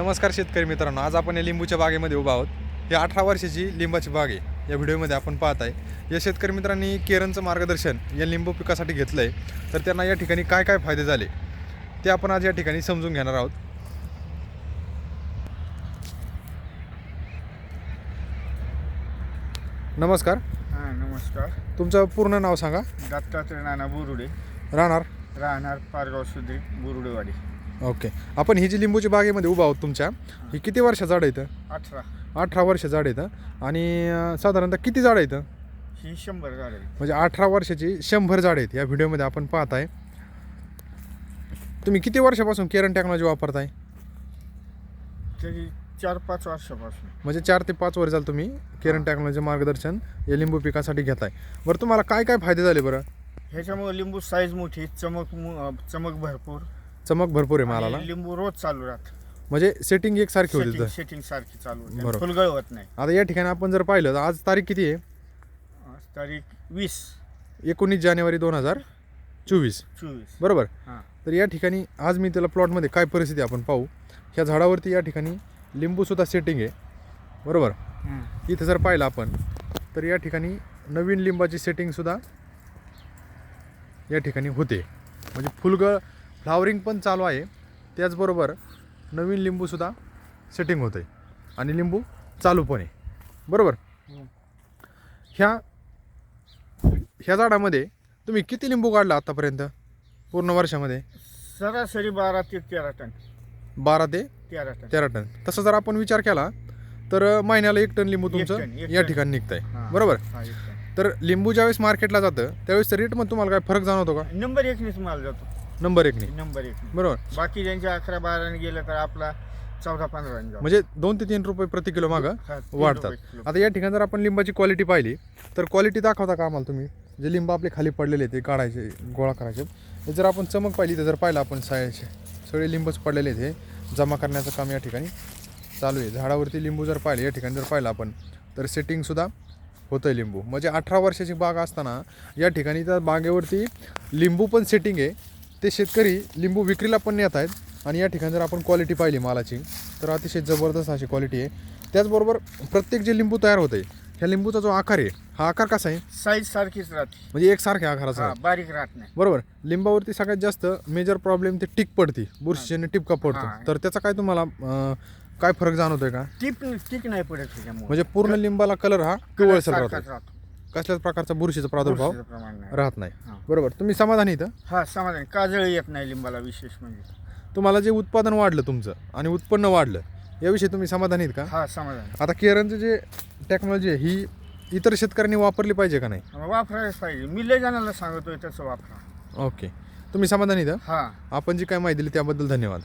नमस्कार शेतकरी मित्रांनो आज आपण या लिंबूच्या बागेमध्ये उभा आहोत. ही अठरा वर्षाची लिंबाची बाग आहे. या व्हिडिओमध्ये आपण पाहत आहे. या शेतकरी मित्रांनी केरनचं मार्गदर्शन या लिंबू पिकासाठी घेतलं आहे तर त्यांना या ठिकाणी काय काय फायदे झाले ते आपण आज या ठिकाणी समजून घेणार आहोत. नमस्कार. हां नमस्कार. तुमचं पूर्ण नाव सांगा. दत्तात्रय नाना बुरुडे. राहणार? राहणार पारगाव सुद्री बुरुडेवाडी. ओके. आपण ही जी लिंबूची बागेमध्ये उभा आहोत तुमच्या ही किती वर्ष झाड आहे इथं? अठरा. अठरा वर्ष झाड आहे इथं. आणि अं, साधारणतः किती झाड आहे इथं? ही शंभर झाडे म्हणजे अठरा वर्षाची शंभर झाड आहेत या व्हिडिओमध्ये आपण पाहत आहे तुम्ही किती वर्षापासून केरन टेक्नॉलॉजी वापरताय? तरी चार पाच वर्षापासून. म्हणजे चार ते पाच वर्ष झालं तुम्ही केरन टेक्नॉलॉजी मार्गदर्शन या लिंबू पिकासाठी घेताय. बरं तुम्हाला काय काय फायदे झाले बरं? ह्याच्यामुळे लिंबू साईज मोठी चमक मु- अं, चमक भरपूर. चमक भरपूर आहे मालाला. आणि लिंबू रोज चालू राहत म्हणजे सेटिंग एकसारखी होती सेटिंग तिथं सेटिंग सारखी चालू होते. बरोबर. फुलगळ होत नाही. आता या ठिकाणी आपण जर पाहिलं तर आज तारीख किती आहे? आज तारीख वीस. एकोणीस जानेवारी दोन हजार चोवीस. चोवीस. बरोबर. हां. तर या ठिकाणी आज मी त्याला प्लॉटमध्ये काय परिस्थिती आपण पाहू. ह्या झाडावरती या ठिकाणी लिंबूसुद्धा सेटिंग आहे. बरोबर. इथं जर पाहिलं आपण तर या ठिकाणी नवीन लिंबाची सेटिंगसुद्धा या ठिकाणी होते. म्हणजे फुलगळ फ्लावरिंग पण चालू आहे. त्याचबरोबर नवीन लिंबूसुद्धा सेटिंग होतं आहे आणि लिंबू चालू पण आहे. बरोबर. ह्या ह्या झाडामध्ये तुम्ही किती लिंबू काढला आत्तापर्यंत पूर्ण वर्षामध्ये? सरासरी बारा ते तेरा टन. बारा ते तेरा टन. तेरा टन. तसं जर आपण विचार केला तर महिन्याला एक टन लिंबू एक तुमचं एक या. ठिकाणी निघतंय. हां. बरोबर? एक. तर लिंबू ज्यावेळेस मार्केटला जातं त्यावेळेस रेटमध्ये तुम्हाला काय फरक जाणवतो का? नंबर एकनीच माल जातो. नंबर एकने नंबर एक बरोबर. बाकी ज्यांच्या अकरा बाराने गेलं तर आपला चौदा पंधरा म्हणजे दोन ते तीन रुपये प्रति किलो मागं हा, तीन वाढतात. किलो. आता या ठिकाणी जर आपण लिंबाची क्वालिटी पाहिली तर क्वालिटी दाखवता का आम्हाला तुम्ही? जे लिंब आपले खाली पडलेले ते काढायचे गोळा करायचे. हे जर आपण चमक पाहिली तर जर पाहिलं आपण सायचे सगळे लिंबच पडलेले आहेत हे. जमा करण्याचं काम या ठिकाणी चालू आहे. झाडावरती लिंबू जर पाहिले या ठिकाणी जर पाहिलं आपण तर सेटिंगसुद्धा होतं आहे लिंबू. म्हणजे अठरा वर्षाची बाग असताना या ठिकाणी त्या बागेवरती लिंबू पण सेटिंग आहे. ते शेतकरी लिंबू विक्रीला पण नेत आहेत आणि या ठिकाणी जर आपण क्वालिटी पाहिली मालाची तर अतिशय जबरदस्त अशी क्वालिटी आहे. त्याचबरोबर प्रत्येक जे लिंबू तयार होते ह्या लिंबूचा जो आकार आहे हा आकार कसा आहे? साईज सारखीच राहते. म्हणजे एकसारख्या आकाराचा हा, आहे. बारीक राहत नाही. बरोबर. लिंबावरती सगळ्यात जास्त मेजर प्रॉब्लेम ते टिक पडते. बुरशीने टिपका पडतो. तर त्याचा काय तुम्हाला अं, काय फरक जाणवतोय का? टीप टीक नाही पडत त्याच्यामुळे. म्हणजे पूर्ण लिंबाला कलर हा पिवळसर सारखाच राहतो. कसल्याच प्रकारचा बुरशीचा प्रादुर्भाव बुरशीचं प्रमाण नाही. राहत नाही. हा. बरोबर. तुम्ही समाधानी इथं? हा समाधान. काजळ येत नाही लिंबाला विशेष म्हणजे. तुम्हाला जे उत्पादन वाढलं तुमचं आणि उत्पन्न वाढलं याविषयी तुम्ही समाधानी आहेत का? हा समाधान. आता केरनचं जे टेक्नॉलॉजी आहे ही इतर शेतकऱ्यांनी वापरली पाहिजे का नाही? मग वापरायलाच पाहिजे. मी लय जणांना सांगतोय तसं वापरा. ओके. तुम्ही समाधानी इथं? हा. आपण जी काय माहिती दिली त्याबद्दल धन्यवाद.